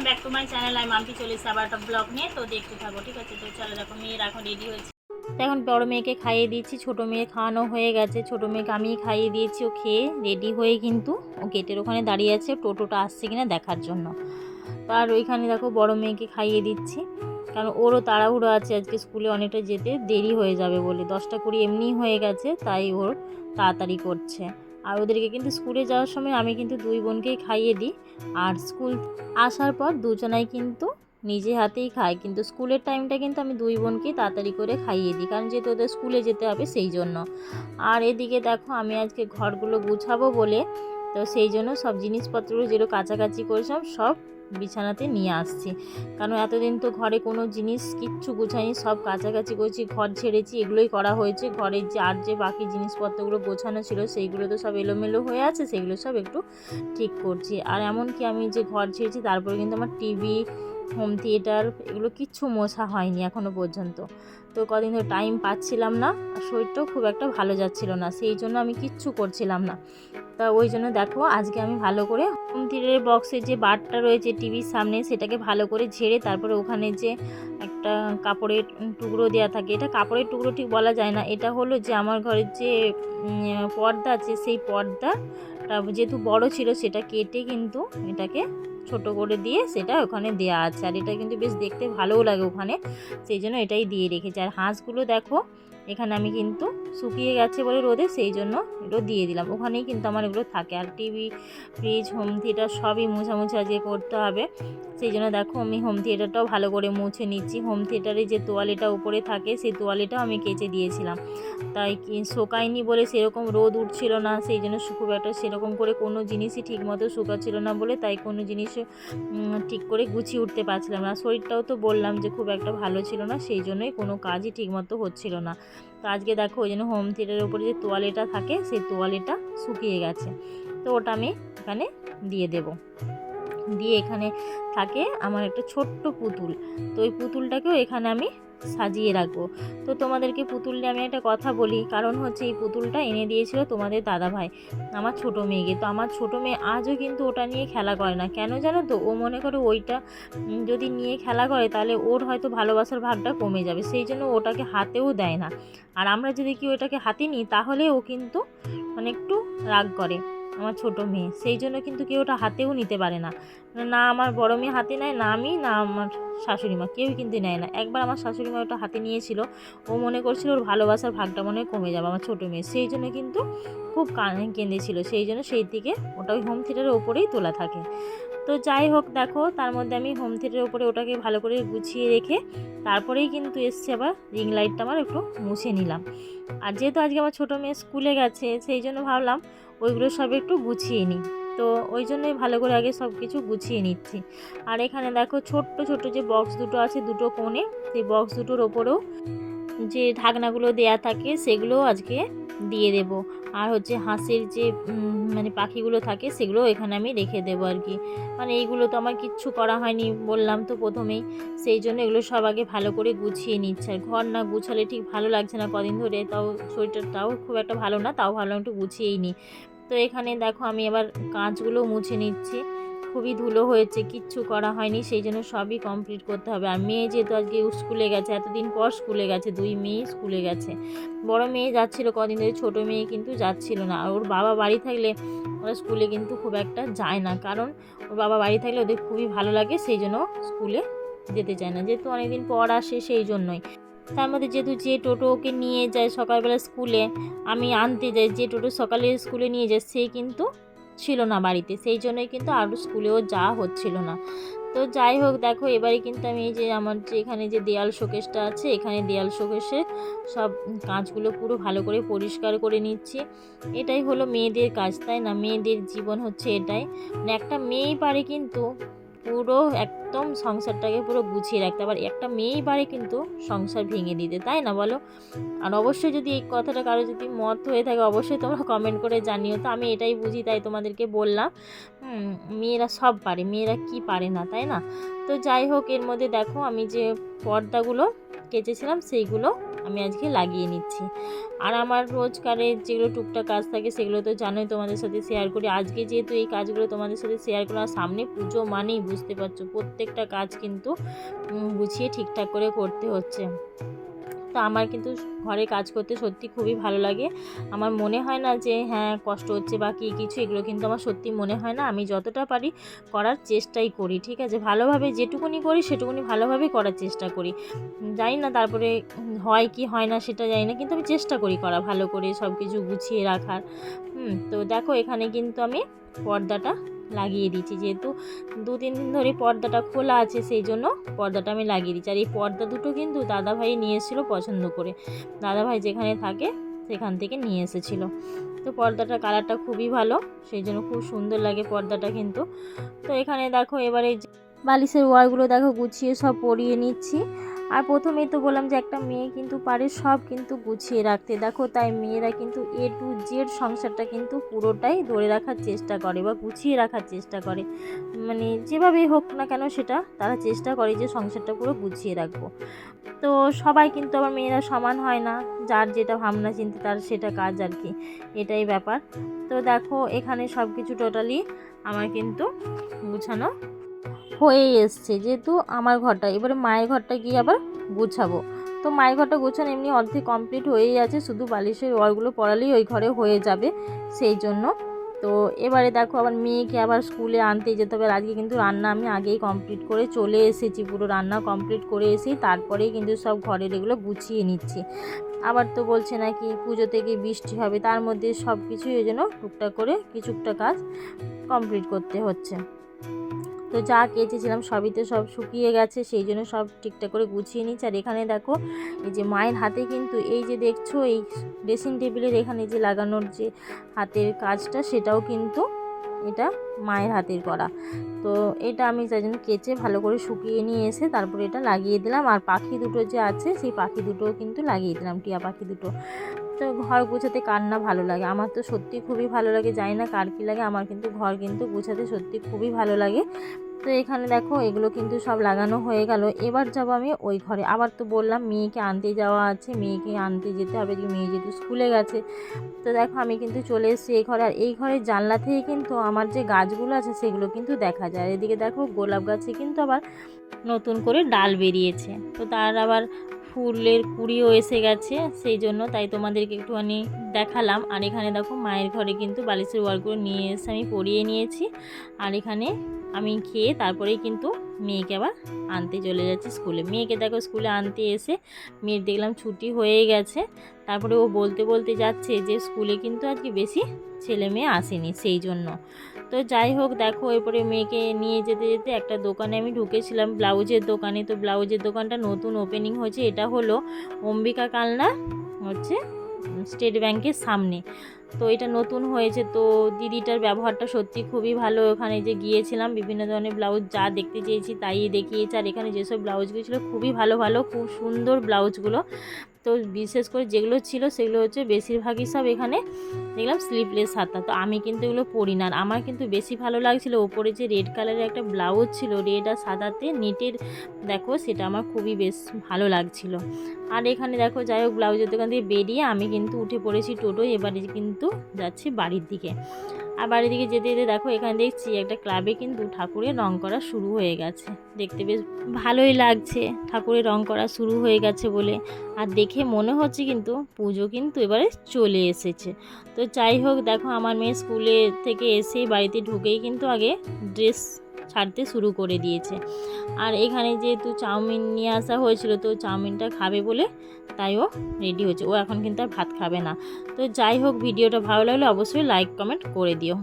Welcome back to my channel আমি মাম্পি চলে এসে আবার একটা ব্লগ নিয়ে, তো দেখতে থাকো, ঠিক আছে? তো চলো, দেখো, মেয়ের এখন রেডি হয়েছে। এখন বড় মেয়েকে খাইয়ে দিয়েছি, ছোট মেয়ে খাওয়ানো হয়ে গেছে। ছোট মেয়েকে আমি খাইয়ে দিয়েছি, ও খেয়ে রেডি হয়ে কিন্তু ও গেটের ওখানে দাঁড়িয়ে আছে, টোটোটা আসছে কিনা দেখার জন্য। আর ওইখানে দেখো, বড় মেয়েকে খাইয়ে দিচ্ছি, কারণ ওরও তাড়াহুড়ো আছে, আজকে স্কুলে অনেকটা যেতে দেরি হয়ে যাবে বলে। দশটা কুড়ি এমনিই হয়ে গেছে, তাই ওর তাড়াতাড়ি করছে। আর ওদেরকে কিন্তু স্কুলে যাওয়ার সময় আমি কিন্তু দুই বোনকেই খাইয়ে দিই। আর স্কুল আসার পর দুজনাই কিন্তু নিজে হাতেই খাই কিন্তু স্কুলের টাইমটা কিন্তু আমি দুই বোনকেই তাড়াতাড়ি করে খাইয়ে দিই। কারণ যেহেতু ওদের স্কুলে যেতে হবে সেই জন্য। আর এদিকে দেখো, আমি আজকে ঘরগুলো গুছাবো বলে। তো সেই জন্য সব জিনিসপত্রগুলো যেগুলো কাছাকাছি করেছিলাম সব বিছানাতে নিয়ে আসছি। কারণ এতদিন তো ঘরে কোনো জিনিস কিচ্ছু গোছাইনি, সব কাছাকাছি করছি, ঘর ছেড়েছি এগুলোই করা হয়েছে। ঘরের যে আর যে বাকি জিনিসপত্রগুলো গোছানো ছিল, সেইগুলো তো সব এলোমেলো হয়ে আছে, সেগুলো সব একটু ঠিক করছি। আর এমনকি আমি যে ঘর ছেড়েছি তারপরে কিন্তু আমার টিভি হোম থিয়েটার এগুলো কিচ্ছু মোছা হয়নি এখনও পর্যন্ত। তো কদিন ধরে টাইম পাচ্ছিলাম না শরীরটাও খুব একটা ভালো যাচ্ছিল না, সেই জন্য আমি কিচ্ছু করছিলাম না। তা ওই জন্য দেখো, আজকে আমি ভালো করে হোম থিয়েটারের বক্সের যে বারটা রয়েছে টিভির সামনে, সেটাকে ভালো করে ঝেড়ে তারপরে ওখানে যে একটা কাপড়ের টুকরো দেওয়া থাকে, এটা কাপড়ের টুকরো ঠিক বলা যায় না, এটা হলো যে আমার ঘরের যে পর্দা আছে, সেই পর্দা যেহেতু বড় ছিল, সেটা কেটে কিন্তু এটাকে ছোট করে দিয়ে সেটা ওখানে দেওয়া আছে। আর এটা কিন্তু বেশ দেখতে ভালোও লাগে ওখানে, সেই জন্য এটাই দিয়ে রেখেছি। আর হাঁসগুলো দেখো, এখানে আমি কিন্তু শুকিয়ে গেছে বলে রোদে সেই জন্য এগুলো দিয়ে দিলাম। ওখানেই কিন্তু আমার এগুলো থাকে। আর টিভি, ফ্রিজ হোম থিয়েটার সবই মোছামুছি আজকে করতে হবে। সেই জন্য দেখো আমি হোম থিয়েটারটাও ভালো করে মুছে নিচ্ছি। হোম থিয়েটারে যে তোয়ালেটা উপরে থাকে সেই তোয়ালেটাও আমি কেচে দিয়েছিলাম। তাই শোকায়নি বলে সেরকম রোদ উঠছিল না। সেই জন্য খুব একটা সেরকম করে কোনো জিনিসই ঠিক মতো শুকাচ্ছিল না বলে তাই কোনো জিনিস ঠিক করে গুছিয়ে উঠতে পারছিলাম না। শরীরটাও তো বললাম যে খুব একটা ভালো ছিল না। সেই জন্যই কোনো কাজই ঠিক মতো হচ্ছিল না। তো আজকে দেখো ওই জন্য হোম থিয়েটারের উপরে যে তোয়ালেটা থাকে, সেই তোয়ালেটা শুকিয়ে গেছে। তো ওটা আমি এখানে দিয়ে দেব। দিয়ে এখানে থাকে আমার একটা ছোট্ট পুতুল। তো ওই পুতুলটাকেও এখানে আমি সাজিয়ে রাখব। তো তোমাদেরকে পুতুল নিয়ে আমি একটা কথা বলি। কারণ হচ্ছে এই পুতুলটা এনে দিয়েছিল তোমাদের দাদা ভাই, আমার ছোট মেয়েকে। তো আমার ছোট মেয়ে আজও কিন্তু ওটা নিয়ে খেলা করে না। কেন জানো তো? ও মনে করে ওইটা যদি নিয়ে খেলা করে তাহলে ওর হয়তো ভালোবাসার ভাগটা কমে যাবে। সেই জন্য ওটাকে হাতেও দেয় না। আর আমরা যদি কি ওটাকে হাতে নিই, তাহলে ও কিন্তু মানে একটু রাগ করে। আমার ছোট মেয়ে। সেই জন্য কিন্তু কেউ ওটা হাতেও নিতে পারে না। না আমার বড় মেয়ে হাতে নেয়, না আমি, না আমার শাশুড়ি মা। কেউই কিন্তু নেয় না। একবার আমার শাশুড়ি মা ওটা হাতে নিয়েছিল, ও মনে করছিল ওর ভালোবাসার ভাগটা মনে কমে যাবে আমার ছোটো মেয়ে। সেই জন্য কিন্তু খুব কেঁদেছিল। সেই জন্য সেই দিকে ওটা ওই হোম থিয়েটারের ওপরেই তোলা থাকে। তো যাই হোক, দেখো, তার মধ্যে আমি হোম থিয়েটারের ওপরে ওটাকে ভালো করে গুছিয়ে রেখে তারপরেই কিন্তু এসছে আবার রিং লাইটটা আমার একটু মুছে নিলাম। আর যেহেতু আজকে আমার ছোটো মেয়ে স্কুলে গেছে, সেই জন্য ভাবলাম ওইগুলো সব একটু গুছিয়ে নিই। তো ওই জন্যই ভালো করে আগে সব কিছু গুছিয়ে নিচ্ছি। আর এখানে দেখো ছোট্ট ছোট্ট যে বক্স দুটো আছে দুটো কোণে, সেই বক্স দুটোর ওপরেও যে ঢাকনাগুলো দেয়া থাকে, সেগুলোও আজকে দিয়ে দেব। আর হচ্ছে হাঁসের যে মানে পাখিগুলো থাকে, সেগুলো এখানে আমি রেখে দেবো আর কি। মানে এইগুলো তো আমার কিচ্ছু করা হয়নি, বললাম তো প্রথমেই। সেই জন্য এগুলো সব আগে ভালো করে গুছিয়ে নিচ্ছে। আর ঘর না গুছালে ঠিক ভালো লাগছে না কদিন ধরে, তাও শরীরটাও খুব একটা ভালো না, তাও ভালো একটু গুছিয়েই নিই। তো এখানে দেখো আমি আবার কাঁচগুলো মুছে নিচ্ছি। খুবই ধুলো হয়েছে, কিচ্ছু করা হয়নি, সেই জন্য সবই কমপ্লিট করতে হবে। আর মেয়ে যেহেতু আজকে স্কুলে গেছে, এতদিন পর স্কুলে গেছে, দুই মেয়ে স্কুলে গেছে। বড় মেয়ে যাচ্ছিল, কদিন ধরে ছোটো মেয়ে কিন্তু যাচ্ছিল না। আর ওর বাবা বাড়ি থাকলে ওরা স্কুলে কিন্তু খুব একটা যায় না, কারণ ওর বাবা বাড়ি থাকলে ওদের খুবই ভালো লাগে, সেই জন্য স্কুলে যেতে চায় না। যেহেতু অনেকদিন পর আসে, সেই জন্যই। তার মধ্যে যেহেতু যে টোটো ওকে নিয়ে যায় সকালবেলা স্কুলে, আমি আনতে যাই, যে টোটো সকালে স্কুলে নিয়ে যায়, সে কিন্তু ছিল না বাড়িতে, সেই জন্যই কিন্তু আরও স্কুলেও যাওয়া হচ্ছিল না। তো যাই হোক, দেখো, এবারে কিন্তু আমি এই যে আমার যে এখানে যে দেয়াল শোকেসটা আছে, এখানে দেয়াল শোকেসে সব কাঁচগুলো পুরো ভালো করে পরিষ্কার করে নিচ্ছি। এটাই হলো মেয়েদের কাজ, তাই না? মেয়েদের জীবন হচ্ছে এটাই। মানে একটা মেয়েই পারে কিন্তু পুরো একদম সংসারটাকে পুরো গুছিয়ে রাখতে আবার একটা মেয়েই পারে কিন্তু সংসার ভেঙে দিতে, তাই না বলো? আর অবশ্যই যদি এই কথাটা কারও যদি মত হয়ে থাকে, অবশ্যই তোমরা কমেন্ট করে জানিও। তো আমি এটাই বুঝি, তাই তোমাদেরকে বললাম। মেয়েরা সব পারে, মেয়েরা কি পারে না, তাই না? তো যাই হোক, এর মধ্যে দেখো আমি যে পর্দাগুলো কেচেছিলাম, সেইগুলো আমি আজকে লাগিয়ে নিচ্ছি। আর আমার রোজকারের যেগুলো টুকটাক কাজ থাকে, সেগুলো তো জানোই তোমাদের সাথে শেয়ার করি। আজকে যেহেতু এই কাজগুলো তোমাদের সাথে শেয়ার করা সামনে পুজো মানেই বুঝতে পারছ, প্রত্যেকটা কাজ কিন্তু গুছিয়ে ঠিকঠাক করে করতে হচ্ছে। তো আমার কিন্তু ঘরে কাজ করতে সত্যি খুবই ভালো লাগে। আমার মনে হয় না যে হ্যাঁ কষ্ট হচ্ছে বা কী কিছু, এগুলো কিন্তু আমার সত্যি মনে হয় না। আমি যতটা পারি করার চেষ্টাই করি, ঠিক আছে? ভালোভাবে যেটুকুনি করি, সেটুকুনি ভালোভাবে করার চেষ্টা করি। জানি না তারপরে হয় কি হয় না সেটা জানি না, কিন্তু আমি চেষ্টা করি করা, ভালো করে সব কিছু গুছিয়ে রাখার। হুম, তো দেখো এখানে কিন্তু আমি পর্দাটা লাগিয়ে দিচ্ছি যেহেতু দু তিন দিন ধরে পর্দাটা খোলা আছে সেই জন্য পর্দাটা আমি লাগিয়ে দিচ্ছি। আর এই পর্দা দুটো কিন্তু দাদাভাই নিয়ে এসেছিল পছন্দ করে। দাদাভাই যেখানে থাকে সেখান থেকে নিয়ে এসেছিল। তো পর্দাটার কালারটা খুবই ভালো সেই জন্য খুব সুন্দর লাগে পর্দাটা কিন্তু। তো এখানে দেখো এবারে বালিশের ওয়ারগুলো দেখো গুছিয়ে সব পরিয়ে নিচ্ছি। আর প্রথমেই তো বললাম যে একটা মেয়ে কিন্তু পারে সব কিন্তু গুছিয়ে রাখতে। দেখো তাই মেয়েরা কিন্তু এ টু জেড সংসারটা কিন্তু পুরোটাই ধরে রাখার চেষ্টা করে বা গুছিয়ে রাখার চেষ্টা করে। মানে যেভাবেই হোক না কেন সেটা তারা চেষ্টা করে যে সংসারটা পুরো গুছিয়ে রাখব। তো সবাই কিন্তু আবার মেয়েরা সমান হয় না। যার যেটা ভাবনা চিন্তা তার সেটা কাজ আর কি। এটাই ব্যাপার। তো দেখো এখানে সব কিছু টোটালি আমার কিন্তু গুছানো হয়েই এসছে, যেহেতু আমার ঘরটা। এবারে মায়ের ঘরটা গিয়ে আবার গুছাবো। তো মায়ের ঘরটা গোছানো এমনি অর্ধেক কমপ্লিট হয়েই আছে, শুধু বালিশের ওয়ালগুলো পড়ালেই ওই ঘরে হয়ে যাবে সেই জন্য। তো এবারে দেখো, আবার মেয়েকে আবার স্কুলে আনতে যেতে হবে। আজকে কিন্তু রান্না আমি আগেই কমপ্লিট করে চলে এসেছি, পুরো রান্না কমপ্লিট করে এসেই তারপরেই কিন্তু সব ঘরের এগুলো গুছিয়ে নিচ্ছি। আবার তো বলছে নাকি পুজো থেকে বৃষ্টি হবে, তার মধ্যে সব কিছুই ওই জন্য টুকটাক করে কিছুটা কাজ কমপ্লিট করতে হচ্ছে। তো যা কেচেছিলাম সবই তো সব শুকিয়ে গেছে, সেই জন্য সব ঠিকঠাক করে গুছিয়ে নিচ্ছি আর এখানে দেখো, এই যে মায়ের হাতে কিন্তু এই যে দেখছ, এই ড্রেসিং টেবিলের এখানে যে লাগানোর যে হাতের কাজটা, সেটাও কিন্তু এটা মায়ের হাতের করা। তো এটা আমি তাই জন্য কেচে ভালো করে শুকিয়ে নিয়ে এসে তারপরে এটা লাগিয়ে দিলাম। আর পাখি দুটো যে আছে, সেই পাখি দুটোও কিন্তু লাগিয়ে দিলাম, টিয়া পাখি দুটো। তো ঘর গুছাতে কার না ভালো লাগে? আমার তো সত্যি খুবই ভালো লাগে, জানি না কার কী লাগে, আমার কিন্তু ঘর কিন্তু গুছাতে সত্যি খুবই ভালো লাগে। তো এখানে দেখো, এগুলো কিন্তু সব লাগানো হয়ে গেল। এবার যাব আমি ওই ঘরে। আবার তো বললাম, মেয়েকে আনতে যাওয়া আছে, মেয়েকে আনতে যেতে হবে, যে মেয়ে যেহেতু স্কুলে গেছে। তো দেখো, আমি কিন্তু চলে এসেছি এই ঘরে। আর এই ঘরের জানলা থেকে কিন্তু আমার যে গাছগুলো আছে, সেগুলো কিন্তু দেখা যায়। এদিকে দেখো, গোলাপ গাছে কিন্তু আবার নতুন করে ডাল বেরিয়েছে। তো তার আবার ফুলের কুড়িও এসে গেছে, সেই জন্য তাই তোমাদেরকে একটুখানি দেখালাম। আর এখানে দেখো মায়ের ঘরে কিন্তু বালিশের ওয়ালগুলো নিয়ে এসে আমি পরিয়ে নিয়েছি। আর এখানে আমি খেয়ে তারপরেই কিন্তু মেয়েকে আবার আনতে চলে যাচ্ছি স্কুলে। মেয়েকে দেখো স্কুলে আনতে এসে মেয়ের দেখলাম ছুটি হয়ে গেছে। তারপরে ও বলতে বলতে যাচ্ছে যে স্কুলে কিন্তু আজকে বেশি ছেলে মেয়ে আসেনি, সেই জন্য। তো যাই হোক, দেখো, এরপরে মেয়েকে নিয়ে যেতে যেতে একটা দোকানে আমি ঢুকেছিলাম, ব্লাউজের দোকানে। তো ব্লাউজের দোকানটা নতুন ওপেনিং হয়েছে, এটা হলো অম্বিকা কালনা, হচ্ছে স্টেট ব্যাংকের সামনে। তো এটা নতুন হয়েছে, তো দিদিটার ব্যবহারটা সত্যি খুবই ভালো। ওখানে যে গিয়েছিলাম, বিভিন্ন ধরনের ব্লাউজ যা দেখতে চেয়েছি তাই দেখিয়েছে। আর এখানে যেসব ব্লাউজগুলো ছিল, খুবই ভালো ভালো, খুব সুন্দর ব্লাউজগুলো। তো বিশেষ করে যেগুলো ছিল সেগুলো হচ্ছে বেশিরভাগই সব এখানে দেখলাম স্লিভলেস হাতা তো আমি কিন্তু এগুলো পরি না। আমার কিন্তু বেশি ভালো লাগছিল ওপরে যে রেড কালারের একটা ব্লাউজ ছিল রেড আর সাদাতে নেটের দেখো সেটা আমার খুবই বেশ ভালো লাগছিল। আর এখানে দেখো যাই হোক ব্লাউজের দোকান থেকে বেরিয়ে আমি কিন্তু উঠে পড়েছি টোটো এবারে কিন্তু যাচ্ছি বাড়ির দিকে। আর বাড়ির দিকে যেতে যেতে দেখো, এখানে দেখছি একটা ক্লাবে কিন্তু ঠাকুরের রং করা শুরু হয়ে গেছে। দেখতে বেশ ভালোই লাগছে, ঠাকুরের রং করা শুরু হয়ে গেছে বলে। আর দেখে মনে হচ্ছে কিন্তু পুজো কিন্তু এবারে চলে এসেছে। তো যাই হোক, দেখো, আমার মেয়ে স্কুলে থেকে এসেই বাড়িতে ঢুকেই কিন্তু আগে ড্রেস ছাড়তে শুরু করে দিয়েছে। আর এখানে যেহেতু চাউমিন নিয়ে আসা হয়েছিল, তো চাউমিনটা খাবে বলে তাই ও রেডি হয়েছে। ও এখন কিন্তু আর ভাত খাবে না। তো যাই হোক, ভিডিওটা ভালো লাগলে অবশ্যই লাইক কমেন্ট করে দিও।